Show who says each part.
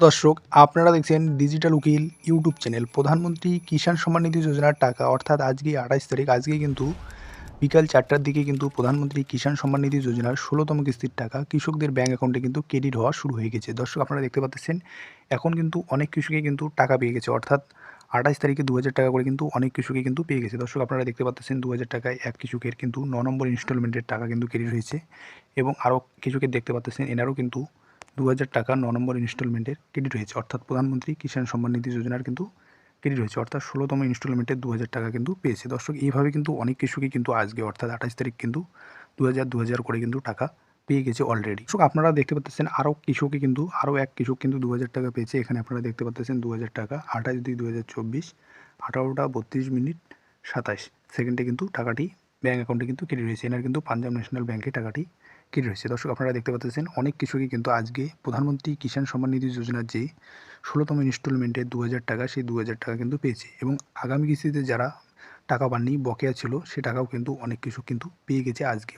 Speaker 1: দর্শক, আপনারা দেখছেন ডিজিটাল উকিল ইউটিউব চ্যানেল প্রধানমন্ত্রী কিষাণ সম্মান নিধি যোজনার টাকা, অর্থাৎ আজকে আঠাইশ তারিখ, আজকে কিন্তু বিকাল চারটার দিকে কিন্তু প্রধানমন্ত্রী কিষাণ সম্মান নিধি যোজনার ষোলোতম কিস্তির টাকা কৃষকদের ব্যাঙ্ক অ্যাকাউন্টে কিন্তু ক্রেডিট হওয়া শুরু হয়ে গেছে। দর্শক, আপনারা দেখতে পাচ্ছেন, এখন কিন্তু অনেক কৃষকই কিন্তু টাকা পেয়ে গেছে, অর্থাৎ আঠাইশ তারিখে দু হাজার টাকা করে কিন্তু অনেক কৃষকই কিন্তু পেয়ে গেছে। দর্শক, আপনারা দেখতে পাচ্ছেন দু হাজার টাকায় এক কৃষকের কিন্তু ন নম্বর ইনস্টলমেন্টের টাকা কিন্তু ক্রেডিট হয়েছে। এবং আরও কৃষকের দেখতে পাচ্ছেন, এনারও কিন্তু দু হাজার টাকা ন নম্বর ইনস্টলমেন্টের ক্রেডিট হয়েছে। অর্থাৎ প্রধানমন্ত্রী কিষাণ সম্মান নিধি যোজনার কিন্তু ক্রেডিট হয়েছে। অর্থাৎ ষোলোতম ইনস্টলমেন্টের দু হাজার টাকা কিন্তু পেয়েছে। দর্শক, এইভাবে কিন্তু অনেক কৃষকই কিন্তু আজকে, অর্থাৎ আঠাশ তারিখ কিন্তু দু হাজার দু হাজার করে কিন্তু টাকা পেয়ে গেছে অলরেডি দর্শক, আপনারা দেখতে পাচ্ছেন আরও কৃষকই কিন্তু, আরও এক কৃষক কিন্তু দু হাজার টাকা পেয়েছে। এখানে আপনারা দেখতে পাচ্ছেন দু হাজার টাকা, আঠাশ দুই দু হাজার চব্বিশ, আঠারোটা বত্রিশ মিনিট সাতাশ সেকেন্ডে কিন্তু টাকাটি ব্যাঙ্ক অ্যাকাউন্টে কিন্তু ক্রেডিট হয়েছে। এনার কিন্তু পাঞ্জাব ন্যাশনাল ব্যাঙ্কে টাকাটি ক্রেডিট হয়েছে। দর্শক, আপনারা দেখতে পাচ্ছেন অনেক কৃষকই কিন্তু আজকে প্রধানমন্ত্রী কিষাণ সম্মান নিধি যোজনার যে ষোলোতম ইনস্টলমেন্টে দু হাজার টাকা, সেই দু হাজার টাকা কিন্তু পেয়েছে এবং আগামী কিস্তিতে যারা টাকা পাননি, বকেয়া ছিল, সে টাকাও কিন্তু অনেক কিছু কিন্তু পেয়ে গেছে আজকে।